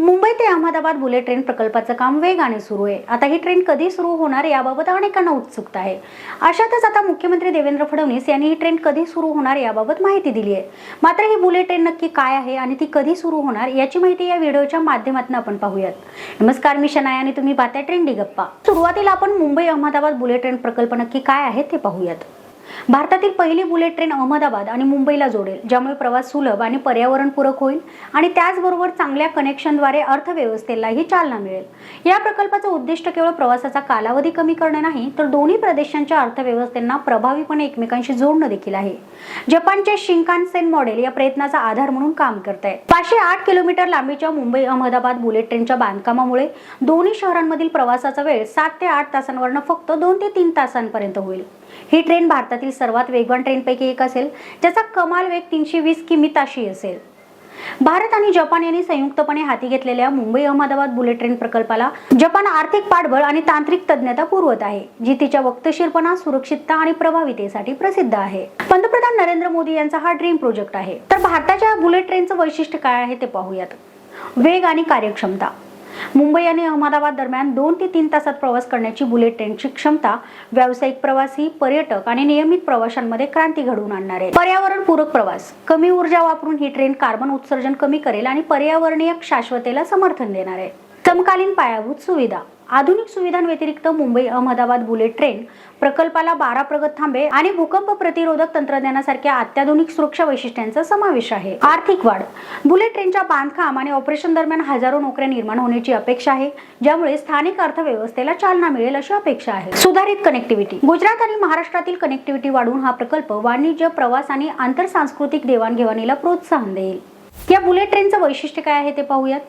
मुंबई ते Ahmedabad bullet train प्रकल्पाचं काम वेगाने सुरू आहे. आता ही ट्रेन कधी सुरू होणार याबाबत अनेकांना उत्सुकता आहे. अशातच आता मुख्यमंत्री देवेंद्र फडणवीस यांनी ही ट्रेन कधी सुरू होणार याबाबत माहिती दिली आहे. मात्र ही बुलेट ट्रेन नक्की काय आहे आणि ती कधी सुरू होणार याची माहिती या व्हिडिओच्या माध्यमातून आपण पाहूयात. नमस्कार मी शनाय आणि तुम्ही पाहताय ट्रेंडी गप्पा. सुरुवातीला आपण मुंबई अहमदाबाद बुलेट ट्रेन प्रकल्प नक्की काय आहे ते पाहूयात. भारतातील पहिली बुलेट ट्रेन अहमदाबाद आणि मुंबईला जोडेल ज्यामुळे प्रवास सुलभ आणि पर्यावरणपूरक होईल आणि त्याचबरोबर चांगल्या कनेक्शनद्वारे अर्थव्यवस्थेलाही चालना मिळेल. या प्रकल्पाचं उद्दिष्ट केवळ प्रवासाचा कालावधी कमी करणे नाही तर दोन्ही प्रदेशांच्या अर्थव्यवस्थेंना प्रभावीपणे एकमेकांशी जोडणं देखील आहे. जपानचे शिंकानसेन मॉडेल या प्रयत्नाचा आधार म्हणून काम करत आहे पाचशे आठ किलोमीटर लांबीच्या मुंबई अहमदाबाद बुलेट ट्रेनच्या बांधकामामुळे दोन्ही शहरांमधील प्रवासाचा वेळ सात ते आठ तासांवरनं फक्त दोन ते तीन तासांपर्यंत होईल. ही ट्रेन भारतातील सर्वात वेगवान ट्रेनपैकी एक असेल ज्याचा कमाल वेग तीनशे वीस किमी ताशी असेल. भारत आणि जपान यांनी संयुक्तपणे हाती घेतलेल्या मुंबई अहमदाबाद बुलेट ट्रेन प्रकल्पाला जपान आर्थिक पाठबळ आणि तांत्रिक तज्ञता पुरवत आहे जी तिच्या वक्तशीरपणा सुरक्षितता आणि प्रभावितेसाठी प्रसिद्ध आहे. पंतप्रधान नरेंद्र मोदी यांचा हा ड्रीम प्रोजेक्ट आहे. तर भारताच्या बुलेट ट्रेनचं वैशिष्ट्य काय आहे ते पाहूयात. वेग आणि कार्यक्षमता. मुंबई आणि अहमदाबाद दरम्यान दोन ते तीन तासात प्रवास करण्याची बुलेट ट्रेनची क्षमता व्यावसायिक प्रवासी पर्यटक आणि नियमित प्रवाशांमध्ये क्रांती घडवून आणणार आहे. पर्यावरणपूरक प्रवास. कमी ऊर्जा वापरून ही ट्रेन कार्बन उत्सर्जन कमी करेल आणि पर्यावरणीय शाश्वतेला समर्थन देणार आहे. समकालीन पायाभूत सुविधा. आधुनिक सुविधांव्यतिरिक्त मुंबई अहमदाबाद बुलेट ट्रेन प्रकल्पाला बारा प्रगत थांबे आणि भूकंप प्रतिरोधक तंत्रज्ञानासारख्या अत्याधुनिक सुरक्षा वैशिष्ट्यांचा समावेश आहे. आर्थिक वाढ. बुलेट ट्रेनच्या बांधकाम आणि ऑपरेशन दरम्यान हजारो नोकऱ्या निर्माण होण्याची अपेक्षा आहे ज्यामुळे स्थानिक अर्थव्यवस्थेला चालना मिळेल अशी अपेक्षा आहे. सुधारित कनेक्टिव्हिटी गुजरात आणि महाराष्ट्रातील कनेक्टिव्हिटी वाढवून हा प्रकल्प वाणिज्य प्रवास आणि आंतरसांस्कृतिक देवाणघेवाणीला प्रोत्साहन देईल. या बुलेट ट्रेनचं वैशिष्ट्य काय आहे ते पाहूयात.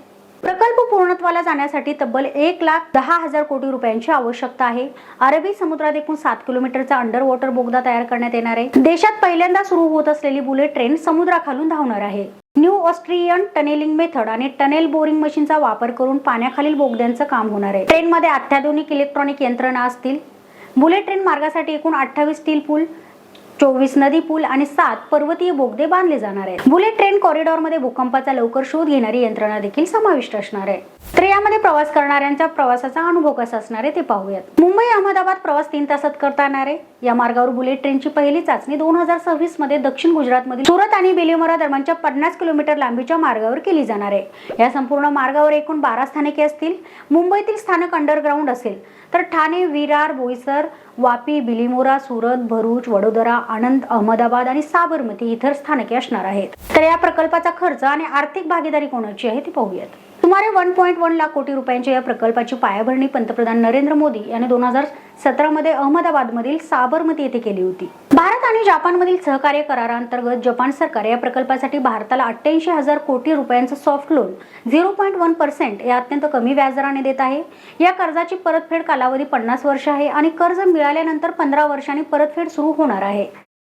प्रकल्प पूर्णत्वाला जाण्यासाठी तब्बल एक लाख दहा हजार कोटी रुपयांची आवश्यकता आहे. अरबी समुद्रात एकूण सात किलोमीटरचा अंडर वॉटर बोगदा तयार करण्यात येणार आहे. देशात पहिल्यांदा सुरू होत असलेली बुलेट ट्रेन समुद्राखालून धावणार आहे. न्यू ऑस्ट्रियन टनेलिंग मेथड आणि टनेल बोरिंग मशीनचा वापर करून पाण्याखालील बोगद्यांचं काम होणार आहे. ट्रेनमध्ये अत्याधुनिक इलेक्ट्रॉनिक यंत्रणा असतील. बुलेट ट्रेन मार्गासाठी एकूण अठ्ठावीस स्टील पूल चोवीस नदी पूल आणि सात पर्वतीय बोगदे बांधले जाणार आहेत. बुलेट ट्रेन कॉरिडॉरमध्ये भूकंपाचा लवकर शोध घेणारी यंत्रणा देखील समाविष्ट असणार आहे. तर यामध्ये प्रवास करणाऱ्यांच्या प्रवासाचा अनुभव कसा असणार आहे ते पाहूयात. मुंबई अहमदाबाद प्रवास तीन तासात करता येणार आहे. या मार्गावर बुलेट ट्रेनची पहिली चाचणी दोन हजार सव्वीसमध्ये दक्षिण गुजरातमधील सुरत आणि बेलिमोरा दरम्यानच्या पन्नास किलोमीटर लांबीच्या मार्गावर केली जाणार आहे. या संपूर्ण मार्गावर एकूण बारा स्थानके असतील. मुंबईतील स्थानक अंडरग्राऊंड असेल. तर ठाणे विरार बोईसर वापी बिलिमोरा सुरत भरूच वडोदरा आनंद अहमदाबाद आणि साबरमती इतर स्थानके असणार आहेत. तर या प्रकल्पाचा खर्च आणि आर्थिक भागीदारी कोणाची आहे ती पाहूयात. सुमारे वन पॉईंट वन लाख कोटी रुपयांच्या या प्रकल्पाची पायाभरणी पंतप्रधान नरेंद्र मोदी यांनी दोन हजार सतरामध्ये अहमदाबादमधील साबरमती येथे केली होती. भारत आणि जपानमधील सहकार्य कराराअंतर्गत जपान सरकार या प्रकल्पासाठी भारताला अठ्ठ्याऐंशी हजार कोटी रुपयांचं soft loan zero point one percent या अत्यंत कमी व्याजदराने देत आहे. या कर्जाची परतफेड कालावधी पन्नास वर्ष आहे आणि कर्ज मिळाल्यानंतर पंधरा वर्षांनी परतफेड सुरू होणार आहे.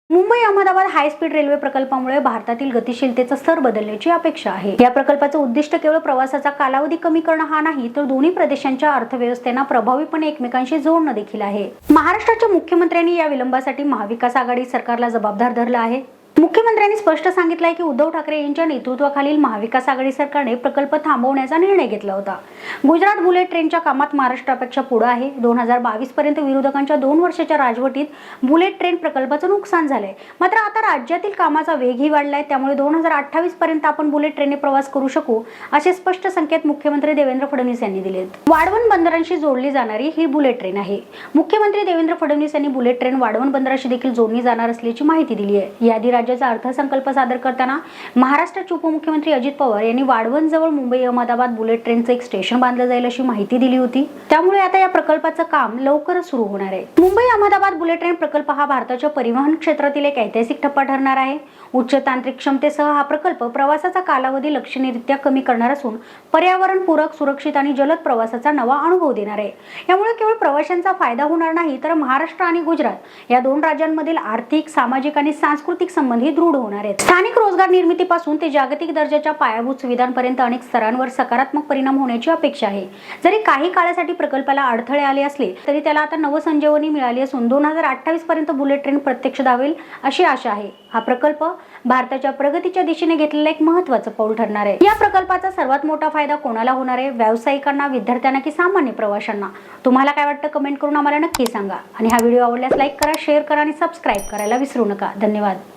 Mumbai Ahmedabad high speed railway प्रकल्पामुळे भारतातील गतिशीलतेचा स्तर बदलण्याची अपेक्षा आहे. या प्रकल्पाचं उद्दिष्ट केवळ प्रवासाचा कालावधी कमी करणं हा नाही तर दोन्ही प्रदेशांच्या अर्थव्यवस्थेना प्रभावीपणे एकमेकांशी जोडणं देखील आहे. महाराष्ट्राच्या मुख्यमंत्र्यांनी या विलंबासाठी महाविकास आघाडी सरकारला जबाबदार धरलं आहे. मुख्यमंत्र्यांनी स्पष्ट सांगितलं आहे की उद्धव ठाकरे यांच्या नेतृत्वाखालील महाविकास आघाडी सरकारने प्रकल्प थांबवण्याचा निर्णय घेतला होता. गुजरात बुलेट ट्रेनच्या कामात महाराष्ट्रापेक्षा पुढे आहे. दोन हजार बावीस पर्यंत विरोधकांच्या दोन वर्षाच्या राजवटीत बुलेट ट्रेन प्रकल्पाचं नुकसान झालंय. मात्र आता राज्यातील कामाचा वेगही वाढलाय. त्यामुळे दोन हजार अठ्ठावीस पर्यंत आपण बुलेट ट्रेनने प्रवास करू शकू असे स्पष्ट संकेत मुख्यमंत्री देवेंद्र फडणवीस यांनी दिलेत. वाढवण बंदरांशी जोडली जाणारी ही बुलेट ट्रेन आहे. मुख्यमंत्री देवेंद्र फडणवीस यांनी बुलेट ट्रेन वाढवण बंदराशी देखील जोडली जाणार असल्याची माहिती दिली आहे याआधी राज्याचा अर्थसंकल्प सादर करताना महाराष्ट्राचे उपमुख्यमंत्री अजित पवार यांनी वाढवण जवळ मुंबई अहमदाबाद बुलेट ट्रेनचं एक स्टेशन बांधलं जाईल अशी माहिती दिली होती. त्यामुळे आता या प्रकल्पाचं काम लवकरच सुरू होणार आहे. मुंबई अहमदाबाद बुलेट ट्रेन प्रकल्प हा भारताच्या परिवहन क्षेत्रातील एक ऐतिहासिक टप्पा ठरणार आहे. उच्च तांत्रिक क्षमतेसह हा प्रकल्प प्रवासाचा कालावधी लक्षणीयरित्या कमी करणार असून पर्यावरणपूरक सुरक्षित आणि जलद प्रवासाचा नवा अनुभव देणार आहे. यामुळे केवळ प्रवाशांचा फायदा होणार नाही तर महाराष्ट्र आणि गुजरात या दोन राज्यांमधील आर्थिक सामाजिक आणि सांस्कृतिक संबंध संबंधी दृढ होणार आहेत. स्थानिक रोजगार निर्मितीपासून ते जागतिक दर्जाच्या पायाभूत सुविधांपर्यंत अनेक स्तरांवर सकारात्मक परिणाम होण्याची अपेक्षा आहे. जरी काही काळासाठी प्रकल्पाला अडथळे आले असले तरी त्याला आता नवसंजीवनी मिळाली असून दोन हजार अठ्ठावीस पर्यंत बुलेट ट्रेन प्रत्यक्ष धावेल अशी आशा आहे. हा प्रकल्प भारताच्या प्रगतीच्या दिशेने घेतलेला एक महत्वाचं पाऊल ठरणार आहे. या प्रकल्पाचा सर्वात मोठा फायदा कोणाला होणार आहे? व्यावसायिकांना विद्यार्थ्यांना की सामान्य प्रवाशांना? तुम्हाला काय वाटतं कमेंट करून आम्हाला नक्की सांगा. आणि हा व्हिडिओ आवडल्यास लाईक करा शेअर करा आणि सबस्क्राईब करायला विसरू नका. धन्यवाद.